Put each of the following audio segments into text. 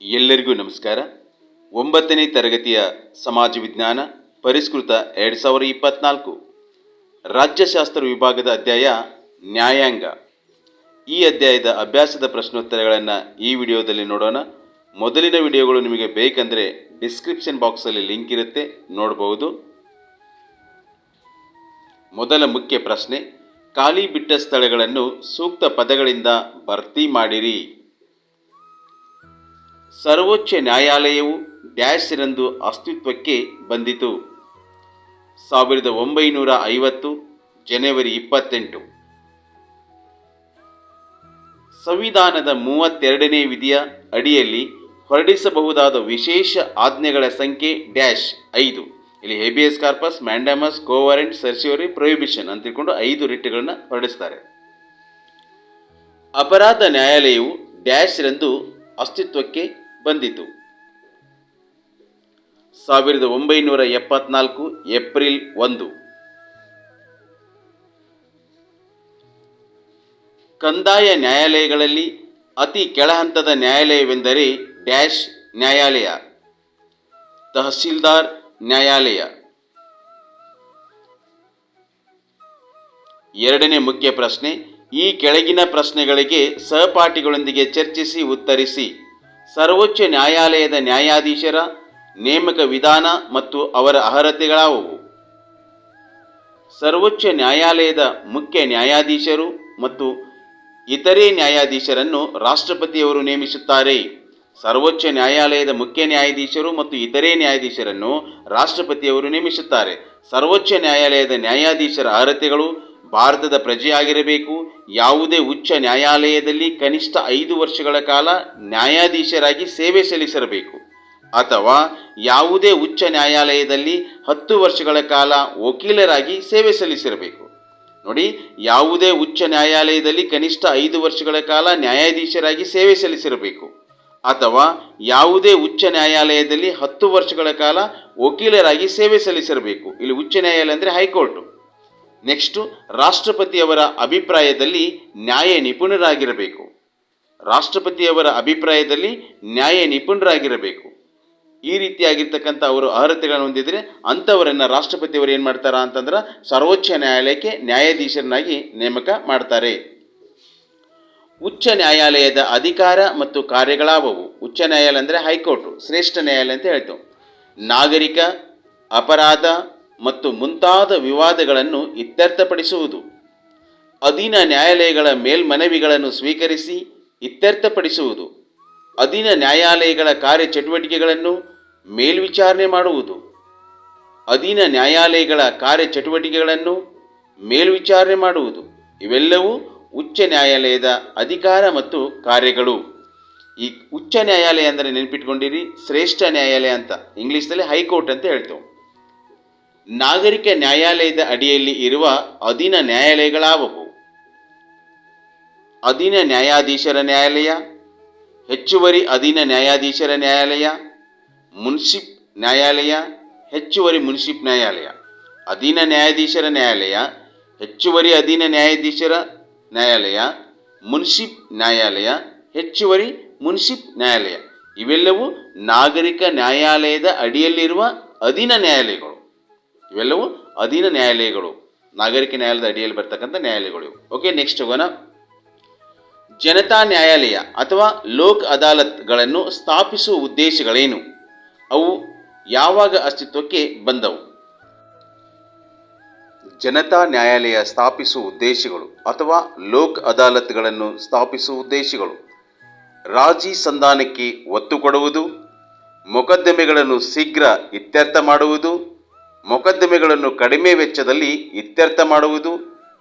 ಎಲ್ಲರಿಗೂ ನಮಸ್ಕಾರ. ಒಂಬತ್ತನೇ ತರಗತಿಯ ಸಮಾಜ ವಿಜ್ಞಾನ ಪರಿಷ್ಕೃತ ಎರಡು ಸಾವಿರ ಇಪ್ಪತ್ನಾಲ್ಕು. ರಾಜ್ಯಶಾಸ್ತ್ರ ವಿಭಾಗದ ಅಧ್ಯಾಯ ನ್ಯಾಯಾಂಗ. ಈ ಅಧ್ಯಾಯದ ಅಭ್ಯಾಸದ ಪ್ರಶ್ನೋತ್ತರಗಳನ್ನು ಈ ವಿಡಿಯೋದಲ್ಲಿ ನೋಡೋಣ. ಮೊದಲಿನ ವಿಡಿಯೋಗಳು ನಿಮಗೆ ಬೇಕಂದರೆ ಡಿಸ್ಕ್ರಿಪ್ಷನ್ ಬಾಕ್ಸಲ್ಲಿ ಲಿಂಕ್ ಇರುತ್ತೆ ನೋಡಬಹುದು ಮೊದಲ ಮುಖ್ಯ ಪ್ರಶ್ನೆ, ಖಾಲಿ ಬಿಟ್ಟ ಸ್ಥಳಗಳನ್ನು ಸೂಕ್ತ ಪದಗಳಿಂದ ಭರ್ತಿ ಮಾಡಿರಿ. ಸರ್ವೋಚ್ಚ ನ್ಯಾಯಾಲಯವು ಡ್ಯಾಶ್ರಂದು ಅಸ್ತಿತ್ವಕ್ಕೆ ಬಂದಿತು. ಸಾವಿರದ ಒಂಬೈನೂರ ಐವತ್ತು ಜನವರಿ ಇಪ್ಪತ್ತೆಂಟು. ಸಂವಿಧಾನದ ಮೂವತ್ತೆರಡನೇ ವಿಧಿಯ ಅಡಿಯಲ್ಲಿ ಹೊರಡಿಸಬಹುದಾದ ವಿಶೇಷ ಆಜ್ಞೆಗಳ ಸಂಖ್ಯೆ ಡ್ಯಾಶ್ ಐದು. ಇಲ್ಲಿ habeas corpus, mandamus, quo warranto, certiorari, prohibition ಅಂತ ತಿಳ್ಕೊಂಡು ಐದು ರಿಟ್ಗಳನ್ನು ಹೊರಡಿಸ್ತಾರೆ. ಅಪರಾಧ ನ್ಯಾಯಾಲಯವು ಡ್ಯಾಶ್ರಂದು ಅಸ್ತಿತ್ವಕ್ಕೆ ಬಂದಿತು. ಸಾವಿರದ ಒಂಬೈನೂರ ಎಪ್ಪತ್ನಾಲ್ಕು ಏಪ್ರಿಲ್ ಒಂದು. ಕಂದಾಯ ನ್ಯಾಯಾಲಯಗಳಲ್ಲಿ ಅತಿ ಕೆಳಹಂತದ ನ್ಯಾಯಾಲಯವೆಂದರೆ ಡ್ಯಾಶ್ ನ್ಯಾಯಾಲಯ, ತಹಸೀಲ್ದಾರ್ ನ್ಯಾಯಾಲಯ. ಎರಡನೇ ಮುಖ್ಯ ಪ್ರಶ್ನೆ, ಈ ಕೆಳಗಿನ ಪ್ರಶ್ನೆಗಳಿಗೆ ಸಹಪಾಠಿಗಳೊಂದಿಗೆ ಚರ್ಚಿಸಿ ಉತ್ತರಿಸಿ. ಸರ್ವೋಚ್ಚ ನ್ಯಾಯಾಲಯದ ನ್ಯಾಯಾಧೀಶರ ನೇಮಕ ವಿಧಾನ ಮತ್ತು ಅವರ ಅರ್ಹತೆಗಳಾವುವು? ಸರ್ವೋಚ್ಚ ನ್ಯಾಯಾಲಯದ ಮುಖ್ಯ ನ್ಯಾಯಾಧೀಶರು ಮತ್ತು ಇತರೆ ನ್ಯಾಯಾಧೀಶರನ್ನು ರಾಷ್ಟ್ರಪತಿಯವರು ನೇಮಿಸುತ್ತಾರೆ. ಸರ್ವೋಚ್ಚ ನ್ಯಾಯಾಲಯದ ಮುಖ್ಯ ನ್ಯಾಯಾಧೀಶರು ಮತ್ತು ಇತರೆ ನ್ಯಾಯಾಧೀಶರನ್ನು ರಾಷ್ಟ್ರಪತಿಯವರು ನೇಮಿಸುತ್ತಾರೆ. ಸರ್ವೋಚ್ಚ ನ್ಯಾಯಾಲಯದ ನ್ಯಾಯಾಧೀಶರ ಅರ್ಹತೆಗಳು ಭಾರತದ ಪ್ರಜೆಯಾಗಿರಬೇಕು. ಯಾವುದೇ ಉಚ್ಚ ನ್ಯಾಯಾಲಯದಲ್ಲಿ ಕನಿಷ್ಠ ಐದು ವರ್ಷಗಳ ಕಾಲ ನ್ಯಾಯಾಧೀಶರಾಗಿ ಸೇವೆ ಸಲ್ಲಿಸಿರಬೇಕು. ಅಥವಾ ಯಾವುದೇ ಉಚ್ಚ ನ್ಯಾಯಾಲಯದಲ್ಲಿ ಹತ್ತು ವರ್ಷಗಳ ಕಾಲ ವಕೀಲರಾಗಿ ಸೇವೆ ಸಲ್ಲಿಸಿರಬೇಕು. ನೋಡಿ, ಯಾವುದೇ ಉಚ್ಚ ನ್ಯಾಯಾಲಯದಲ್ಲಿ ಕನಿಷ್ಠ ಐದು ವರ್ಷಗಳ ಕಾಲ ನ್ಯಾಯಾಧೀಶರಾಗಿ ಸೇವೆ ಸಲ್ಲಿಸಿರಬೇಕು. ಅಥವಾ ಯಾವುದೇ ಉಚ್ಚ ನ್ಯಾಯಾಲಯದಲ್ಲಿ ಹತ್ತು ವರ್ಷಗಳ ಕಾಲ ವಕೀಲರಾಗಿ ಸೇವೆ ಸಲ್ಲಿಸಿರಬೇಕು. ಇಲ್ಲಿ ಉಚ್ಚ ನ್ಯಾಯಾಲಯ ಅಂದರೆ ಹೈಕೋರ್ಟು. ನೆಕ್ಸ್ಟು ರಾಷ್ಟ್ರಪತಿಯವರ ಅಭಿಪ್ರಾಯದಲ್ಲಿ ನ್ಯಾಯ ನಿಪುಣರಾಗಿರಬೇಕು. ರಾಷ್ಟ್ರಪತಿಯವರ ಅಭಿಪ್ರಾಯದಲ್ಲಿ ನ್ಯಾಯ ನಿಪುಣರಾಗಿರಬೇಕು. ಈ ರೀತಿಯಾಗಿರ್ತಕ್ಕಂಥ ಅವರು ಅರ್ಹತೆಗಳನ್ನು ಹೊಂದಿದರೆ ಅಂಥವರನ್ನು ರಾಷ್ಟ್ರಪತಿಯವರು ಏನು ಮಾಡ್ತಾರ ಅಂತಂದ್ರೆ ಸರ್ವೋಚ್ಚ ನ್ಯಾಯಾಲಯಕ್ಕೆ ನ್ಯಾಯಾಧೀಶರನ್ನಾಗಿ ನೇಮಕ ಮಾಡ್ತಾರೆ. ಉಚ್ಚ ನ್ಯಾಯಾಲಯದ ಅಧಿಕಾರ ಮತ್ತು ಕಾರ್ಯಗಳಾವವು? ಉಚ್ಚ ನ್ಯಾಯಾಲಯ ಅಂದರೆ ಹೈಕೋರ್ಟು, ಶ್ರೇಷ್ಠ ನ್ಯಾಯಾಲಯ ಅಂತ ಹೇಳ್ತೇವೆ. ನಾಗರಿಕ ಅಪರಾಧ ಮತ್ತು ಮುಂತಾದ ವಿವಾದಗಳನ್ನು ಇತ್ಯರ್ಥಪಡಿಸುವುದು. ಅಧೀನ ನ್ಯಾಯಾಲಯಗಳ ಮೇಲ್ಮನವಿಗಳನ್ನು ಸ್ವೀಕರಿಸಿ ಇತ್ಯರ್ಥಪಡಿಸುವುದು. ಅಧೀನ ನ್ಯಾಯಾಲಯಗಳ ಕಾರ್ಯಚಟುವಟಿಕೆಗಳನ್ನು ಮೇಲ್ವಿಚಾರಣೆ ಮಾಡುವುದು. ಅಧೀನ ನ್ಯಾಯಾಲಯಗಳ ಕಾರ್ಯಚಟುವಟಿಕೆಗಳನ್ನು ಮೇಲ್ವಿಚಾರಣೆ ಮಾಡುವುದು. ಇವೆಲ್ಲವೂ ಉಚ್ಚ ನ್ಯಾಯಾಲಯದ ಅಧಿಕಾರ ಮತ್ತು ಕಾರ್ಯಗಳು. ಈ ಉಚ್ಚ ನ್ಯಾಯಾಲಯ ಅಂದರೆ ನೆನಪಿಟ್ಕೊಂಡಿರಿ, ಶ್ರೇಷ್ಠ ನ್ಯಾಯಾಲಯ ಅಂತ. ಇಂಗ್ಲೀಷ್ನಲ್ಲಿ ಹೈಕೋರ್ಟ್ ಅಂತ ಹೇಳ್ತೇವೆ. ನಾಗರಿಕ ನ್ಯಾಯಾಲಯದ ಅಡಿಯಲ್ಲಿ ಇರುವ ಅಧೀನ ನ್ಯಾಯಾಲಯಗಳಾವವು? ಅಧೀನ ನ್ಯಾಯಾಧೀಶರ ನ್ಯಾಯಾಲಯ, ಹೆಚ್ಚುವರಿ ಅಧೀನ ನ್ಯಾಯಾಧೀಶರ ನ್ಯಾಯಾಲಯ, ಮುನ್ಸಿಪ್ ನ್ಯಾಯಾಲಯ, ಹೆಚ್ಚುವರಿ ಮುನ್ಸಿಪ್ ನ್ಯಾಯಾಲಯ. ಅಧೀನ ನ್ಯಾಯಾಧೀಶರ ನ್ಯಾಯಾಲಯ, ಹೆಚ್ಚುವರಿ ಅಧೀನ ನ್ಯಾಯಾಧೀಶರ ನ್ಯಾಯಾಲಯ, ಮುನ್ಸಿಪ್ ನ್ಯಾಯಾಲಯ, ಹೆಚ್ಚುವರಿ ಮುನ್ಸಿಪ್ ನ್ಯಾಯಾಲಯ. ಇವೆಲ್ಲವೂ ನಾಗರಿಕ ನ್ಯಾಯಾಲಯದ ಅಡಿಯಲ್ಲಿರುವ ಅಧೀನ ನ್ಯಾಯಾಲಯಗಳು. ಇವೆಲ್ಲವೂ ಅಧೀನ ನ್ಯಾಯಾಲಯಗಳು, ನಾಗರಿಕ ನ್ಯಾಯಾಲಯದ ಅಡಿಯಲ್ಲಿ ಬರ್ತಕ್ಕಂಥ ನ್ಯಾಯಾಲಯಗಳು. ಓಕೆ ನೆಕ್ಸ್ಟ್ ಹೋಗೋಣ ಜನತಾ ನ್ಯಾಯಾಲಯ ಅಥವಾ ಲೋಕ್ ಅದಾಲತ್ಗಳನ್ನು ಸ್ಥಾಪಿಸುವ ಉದ್ದೇಶಗಳೇನು? ಅವು ಯಾವಾಗ ಅಸ್ತಿತ್ವಕ್ಕೆ ಬಂದವು? ಜನತಾ ನ್ಯಾಯಾಲಯ ಸ್ಥಾಪಿಸುವ ಉದ್ದೇಶಗಳು ಅಥವಾ ಲೋಕ್ ಅದಾಲತ್ಗಳನ್ನು ಸ್ಥಾಪಿಸುವ ಉದ್ದೇಶಗಳು? ರಾಜಿ ಸಂಧಾನಕ್ಕೆ ಒತ್ತು ಕೊಡುವುದು, ಮೊಕದ್ದಮೆಗಳನ್ನು ಶೀಘ್ರ ಇತ್ಯರ್ಥ ಮಾಡುವುದು ಮೊಕದ್ದಮೆಗಳನ್ನು ಕಡಿಮೆ ವೆಚ್ಚದಲ್ಲಿ ಇತ್ಯರ್ಥ ಮಾಡುವುದು,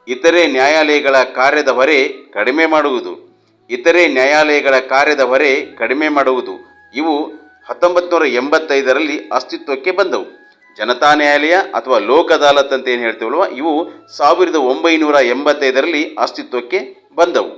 ಇತರೆ ನ್ಯಾಯಾಲಯಗಳ ಕಾರ್ಯದ ಹೊರೆ ಕಡಿಮೆ ಮಾಡುವುದು, ಇತರೆ ನ್ಯಾಯಾಲಯಗಳ ಕಾರ್ಯದ ಹೊರೆ ಕಡಿಮೆ ಮಾಡುವುದು, ಇವು ಹತ್ತೊಂಬತ್ತು ನೂರ ಎಂಬತ್ತೈದರಲ್ಲಿ ಅಸ್ತಿತ್ವಕ್ಕೆ ಬಂದವು. ಜನತಾ ನ್ಯಾಯಾಲಯ ಅಥವಾ ಲೋಕ ಅದಾಲತ್ ಅಂತ ಏನು ಹೇಳ್ತೀವಲ್ವ, ಇವು ಸಾವಿರದ ಒಂಬೈನೂರ ಎಂಬತ್ತೈದರಲ್ಲಿ ಅಸ್ತಿತ್ವಕ್ಕೆ ಬಂದವು.